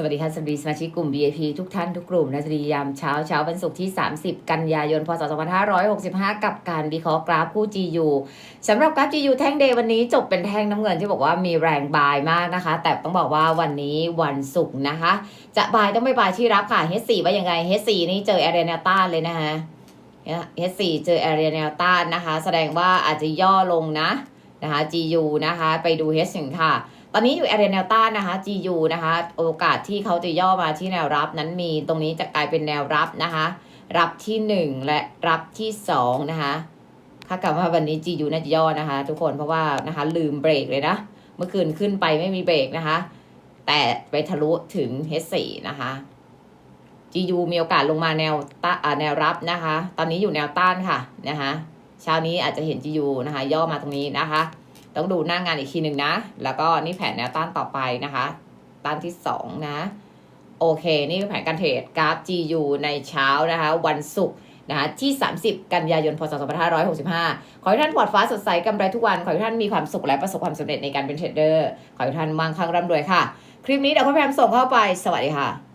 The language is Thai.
สวัสดีค่ะสวัสดีสมาชิกกลุ่ม VIP ทุกท่านทุกกลุ่มนะสวัสดียามเช้าเช้าวันศุกร์ที่ 30 กันยายน พศ 2565 กับการวิเคราะห์กราฟคู่ GU สำหรับกราฟ GU แท่งเดย์วันนี้จบเป็นแท่งน้ำเงินที่บอกว่ามีแรงบายมากนะคะ แต่ต้องบอกว่าวันนี้วันศุกร์นะคะ จะบายต้องไม่บายที่รับค่ะ H4 ว่ายังไง H4 นี่เจอแอเรียนวต้าเลยนะคะ H4 เจอแอเรียนวต้านนะคะ แสดงว่าอาจจะย่อลงนะนะคะ GU นะคะ ไปดู H1 ค่ะ ตอนนี้อยู่แอเรียแนวต้านนะคะ GU นะคะ โอกาสที่เขาจะย่อมาที่แนวรับนั้นมีตรงนี้จะกลายเป็นแนวรับนะคะ รับที่ 1 และรับที่2นะคะถ้ากลับว่าวันนี้ GU น่าจะย่อนะคะ ทุกคนเพราะว่านะคะลืมเบรกเลยนะ เมื่อคืนขึ้นไปไม่มีเบรกนะคะ แต่ไปทะลุถึง H4 นะคะ GU มีโอกาสลงมาแนวต้าอ่าแนวรับนะคะ ตอนนี้อยู่แนวต้านค่ะนะคะเช้านี้อาจจะเห็น GU นะคะ ย่อมาตรงนี้นะคะ ต้องดูหน้างานอีกทีหนึ่งนะ แล้วก็นี่แผนแนวต้านต่อไปนะคะต้านที่สองนะ โอเค นี่คือแผนการเทรดกราฟ GU ในเช้านะคะ วันศุกร์นะคะที่ 30 กันยายน พศ 2565 ขอให้ท่านปลอดฟ้าสดใสกำไรทุกวัน ขอให้ท่านมีความสุขและประสบความสำเร็จในการเป็นเทรดเดอร์ ขอให้ท่านมั่งคั่งร่ำรวยค่ะ คลิปนี้เดี๋ยวคุณแพมส่งเข้าไป สวัสดีค่ะ